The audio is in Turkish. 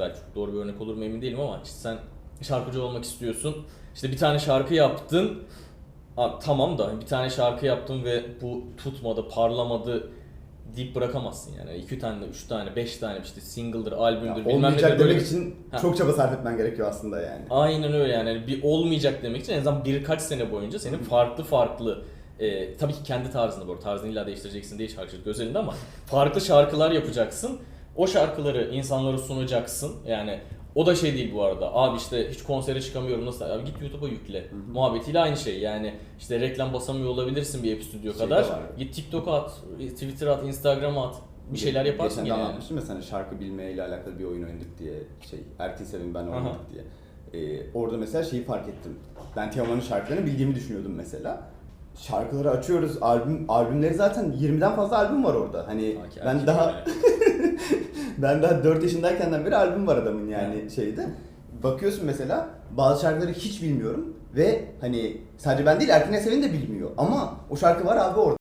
belki çok doğru bir örnek olur mu emin değilim ama işte sen şarkıcı olmak istiyorsun. İşte bir tane şarkı yaptın. Abi tamam da bir tane şarkı yaptın ve bu tutmadı, parlamadı deyip bırakamazsın yani. İki tane, üç tane, beş tane işte single'dır, Ya, albümdür, bilmem olmayacak nedir böyle. demek için Ha. çok çaba sarf etmen gerekiyor aslında yani. Aynen öyle yani. Yani bir olmayacak demek için en azından birkaç sene boyunca senin farklı farklı e, tabii ki kendi tarzını bu tarzını illa değiştireceksin değil şarkıcılık özelinde ama farklı şarkılar yapacaksın. O şarkıları insanlara sunacaksın. Yani o da şey değil bu arada. Abi işte hiç konsere çıkamıyorum nasıl? Abi git YouTube'a yükle. Muhabbetiyle aynı şey. Yani işte reklam basamıyor olabilirsin bir App Studio Şey kadar. Git TikTok'a at, Twitter'a at, Instagram'a at. Bir şeyler yaparsın Geçen yani. anlatmıştım ya sana şarkı bilmeyle alakalı bir oyun oynadık diye şey Erkin Sevin ben oynadık diye. Ee, orada mesela şeyi fark ettim. Ben Teoman'ın şarkılarını bildiğimi düşünüyordum mesela. Şarkıları açıyoruz, albüm albümleri zaten 20'den fazla albüm var orada. Hani Sanki ben daha. ben daha 4 yaşındayken beri albüm var adamın yani şeyde. Bakıyorsun mesela bazı şarkıları hiç bilmiyorum ve hani sadece ben değil Erkin Sevin de bilmiyor ama o şarkı var abi orada.